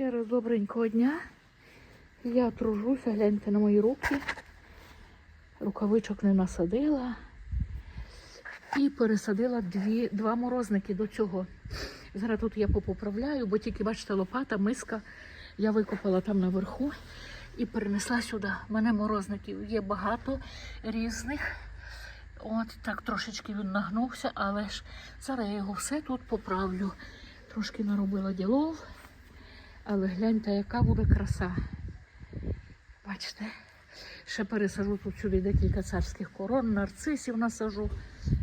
Ще раз добренького дня. Я тружуся, гляньте на мої руки. Рукавичок не насадила. І пересадила дві, два морозники до цього. Зараз тут я попоправляю, бо тільки, бачите, лопата, миска. Я викопала там наверху і перенесла сюди. У мене морозників є багато різних. От так трошечки він нагнувся, але ж зараз я його все тут поправлю. Трошки наробила ділов. Але гляньте, яка буде краса. Бачите? Ще пересажу тут сюди декілька царських корон, нарцисів насажу.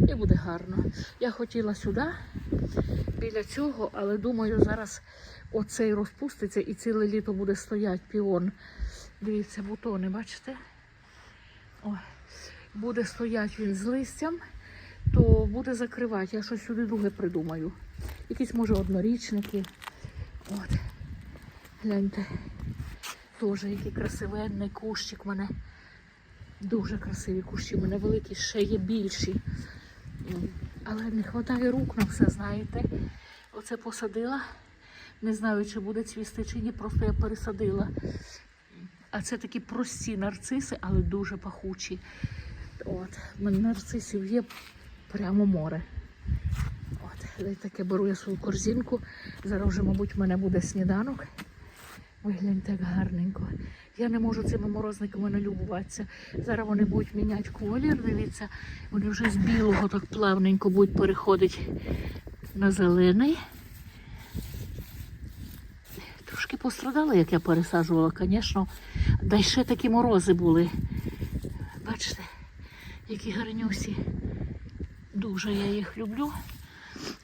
І буде гарно. Я хотіла сюди, біля цього, але думаю, зараз оцей розпуститься і ціле літо буде стоять піон. Дивіться, бутони, бачите? Ой. Буде стоять він з листям, то буде закривати. Я щось сюди друге придумаю. Якісь, може, однорічники. От. Гляньте. Теж який красивенний кущик в мене. Дуже красиві кущі. У мене великі, ще є більші. Але не вистачає рук на все, знаєте. Оце посадила. Не знаю, чи буде цвісти, чи ні, просто я пересадила. А це такі прості нарциси, але дуже пахучі. От, в мене нарцисів є прямо море. От, таке беру я свою корзинку. Зараз вже, мабуть, в мене буде сніданок. Ой, гляньте, як гарненько. Я не можу цими морозниками налюбуватися. Зараз вони будуть міняти колір. Дивіться, вони вже з білого так плавненько будуть переходити на зелений. Трошки пострадали, як я пересаджувала, звісно. Да ще такі морози були. Бачите, які гарнюсі. Дуже я їх люблю.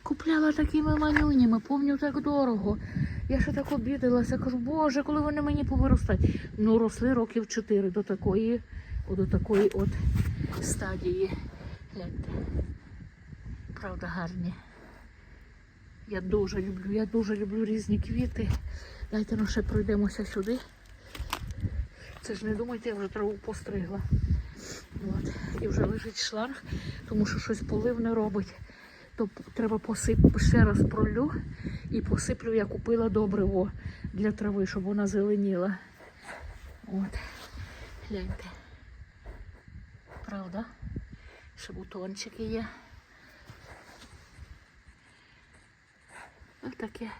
Купляла такими манюнями, помню так дорого. Я ще так обідалася, кажу, боже, коли вони мені повиростають. Ну, росли років 4 до такої, до такої от стадії. Гляньте. Правда, гарні. Я дуже люблю, я дуже люблю різні квіти. Дайте ну ще пройдемося сюди. Це ж не думайте, я вже траву постригла. От. І вже лежить шланг, тому що щось полив не робить. То треба посип... ще раз пролю і посиплю, я купила добриво для трави, щоб вона зеленіла. От. Гляньте. Правда? Ще бутончики є. Ось таке.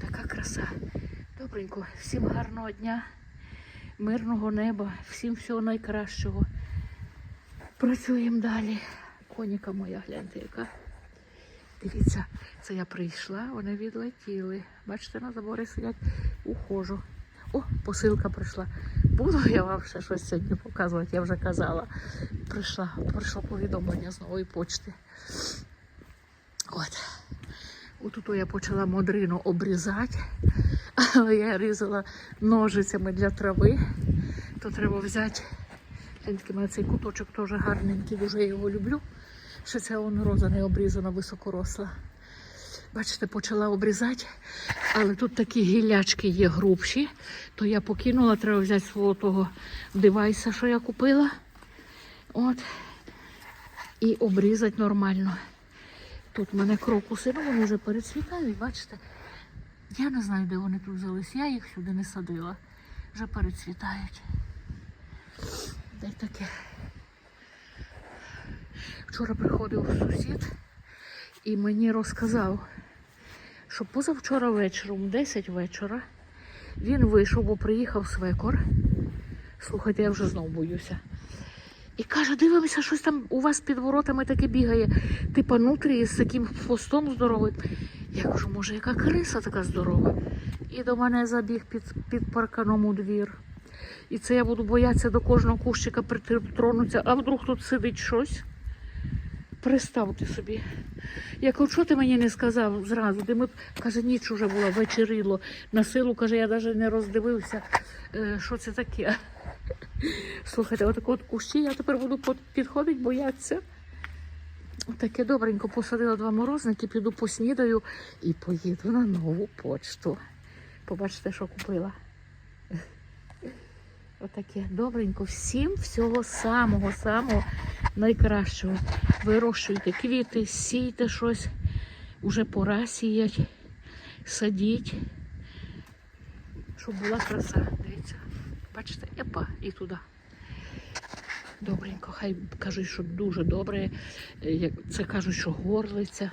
Така краса. Добренько. Всім гарного дня, мирного неба, всім всього найкращого. Працюємо далі. Коніка моя, гляньте, яка. Дивіться, це я прийшла, вони відлетіли. Бачите, на заборі сидять, ухожу. О, посилка прийшла. Буду я вам ще щось сьогодні показувати, я вже казала. Прийшла, прийшло повідомлення з нової почти. От. Отут я почала модрину обрізати, але я різала ножицями для трави. То треба взяти. У мене цей куточок теж гарненький, дуже його люблю. Ще ця вон роза не обрізана, високоросла. Бачите, почала обрізати, але тут такі гілячки є грубші, то я покинула, треба взяти свого того девайса, що я купила. От. І обрізати нормально. Тут в мене крокуси, ну вони вже перецвітають, бачите. Я не знаю, де вони тут взялись. Я їх сюди не садила. Вже перецвітають. Дай таке. Вчора приходив сусід і мені розказав, що позавчора вечором, 10 вечора, він вийшов, бо приїхав свекор. Слухайте, я вже знов боюся. І каже, дивимося, щось там у вас під воротами таке бігає, типа нутрії з таким хвостом здоровим. Я кажу, може, яка криса така здорова? І до мене забіг під, під парканом у двір. І це я буду боятися до кожного кущика притронутися, а вдруг тут сидить щось. Представте собі. Я кажу, що ти мені не сказав зразу? Де ми каже, ніч уже була, вечеріло. На силу, каже, я навіть не роздивився, е, що це таке. Слухайте, отак от кущі я тепер буду підходити, боятися. Таке добренько посадила два морозники, піду поснідаю і поїду на нову почту. Побачите, що купила. Отаке добренько. Всім всього самого-самого найкращого. Вирощуйте квіти, сійте щось. Уже пора сіять, садіть. щоб була краса. Дивіться. Бачите, епа і туди. Добренько, хай кажуть, що дуже добре. Як Це кажуть, що горлиця.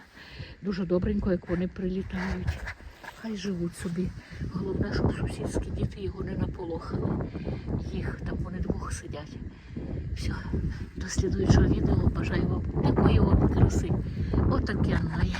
Дуже добренько, як вони прилітають. Хай живуть собі. Головне, щоб сусідські діти його не наполохали. Їх там вони двох сидять. Все, до слідуючого відео бажаю вам такої от краси. Отаке воно є.